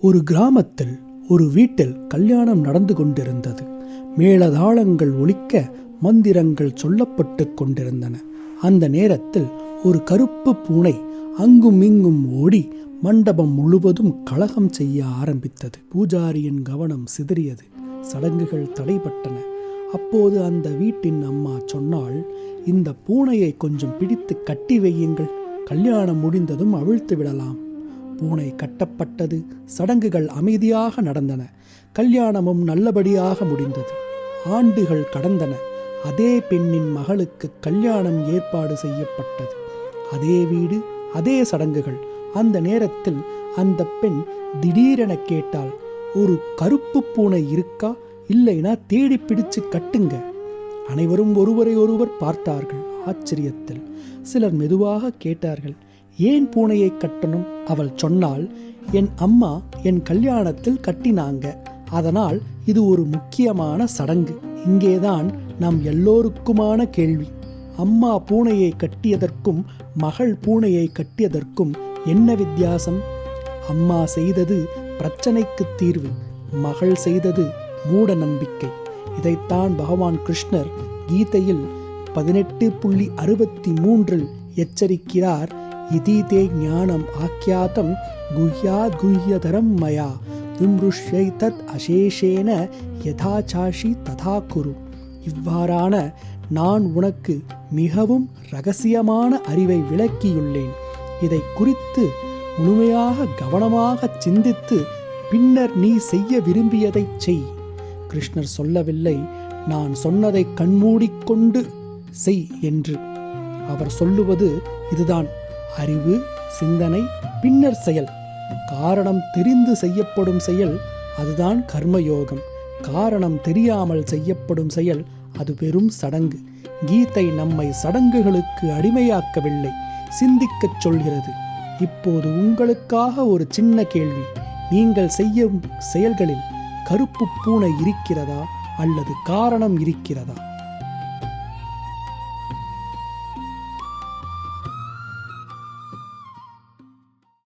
ஒரு கிராமத்தில் ஒரு வீட்டில் கல்யாணம் நடந்து கொண்டிருந்தது. மேளதாளங்கள் ஒழிக்க மந்திரங்கள் சொல்லப்பட்டு கொண்டிருந்தன. அந்த நேரத்தில் ஒரு கருப்பு பூனை அங்கும் இங்கும் ஓடி மண்டபம் முழுவதும் கலகம் செய்ய ஆரம்பித்தது. பூஜாரியின் கவனம் சிதறியது. சடங்குகள் தடைபட்டன. அப்போது அந்த வீட்டின் அம்மா சொன்னால் இந்த பூனையை கொஞ்சம் பிடித்து கட்டி வையுங்கள். கல்யாணம் முடிந்ததும் அவிழ்த்து விடலாம். பூனை கட்டப்பட்டது. சடங்குகள் அமைதியாக நடந்தன. கல்யாணமும் நல்லபடியாக முடிந்தது. ஆண்டுகள் கடந்தன. அதே பெண்ணின் மகளுக்கு கல்யாணம் ஏற்பாடு செய்யப்பட்டது. அதே வீடு அதே சடங்குகள். அந்த நேரத்தில் அந்த பெண் திடீரென கேட்டால் ஒரு கருப்பு பூனை இருக்கா? இல்லைனா தேடி பிடிச்சு கட்டுங்க. அனைவரும் ஒருவரை ஒருவர் பார்த்தார்கள் ஆச்சரியத்தில். சிலர் மெதுவாக கேட்டார்கள் ஏன் பூனையை கட்டணும்? அவள் சொன்னாள் என் அம்மா என் கல்யாணத்தில் கட்டினாங்க. அதனால் இது ஒரு முக்கியமான சடங்கு. இங்கேதான் நம் எல்லோருக்குமான கேள்வி. அம்மா பூனையை கட்டியதற்கும் மகள் பூனையை கட்டியதற்கும் என்ன வித்தியாசம்? அம்மா செய்தது பிரச்சனைக்கு தீர்வு. மகள் செய்தது மூட நம்பிக்கை இதைத்தான் பகவான் கிருஷ்ணர் கீதையில் பதினெட்டு புள்ளி அறுபத்தி மூன்றில் எச்சரிக்கிறார். இதீதே ஞானம் ஆக்கியாத்தம் குஹ்யாத் குஹ்யதரம் மயா விம்ருஷ்யை தத் அசேஷேன யதாச்சாஷி ததா குரு இவ்வாறான நான் உனக்கு மிகவும் ரகசியமான அறிவை விளக்கியுள்ளேன்। இதை குறித்து முழுமையாக கவனமாக சிந்தித்து பின்னர் நீ செய்ய விரும்பியதைச் செய்। கிருஷ்ணர் சொல்லவில்லை நான் சொன்னதை கண்மூடிக்கொண்டு செய் என்று। அவர் சொல்லுவது இதுதான் அறிவு சிந்தனை பின்னர் செயல். காரணம் தெரிந்து செய்யப்படும் செயல் அதுதான் கர்மயோகம். காரணம் தெரியாமல் செய்யப்படும் செயல் அது வெறும் சடங்கு. கீதை நம்மை சடங்குகளுக்கு அடிமையாக்கவில்லை சிந்திக்கச் சொல்கிறது. இப்போது உங்களுக்காக ஒரு சின்ன கேள்வி. நீங்கள் செய்யும் செயல்களில் கருப்பு பூனை இருக்கிறதா அல்லது காரணம் இருக்கிறதா?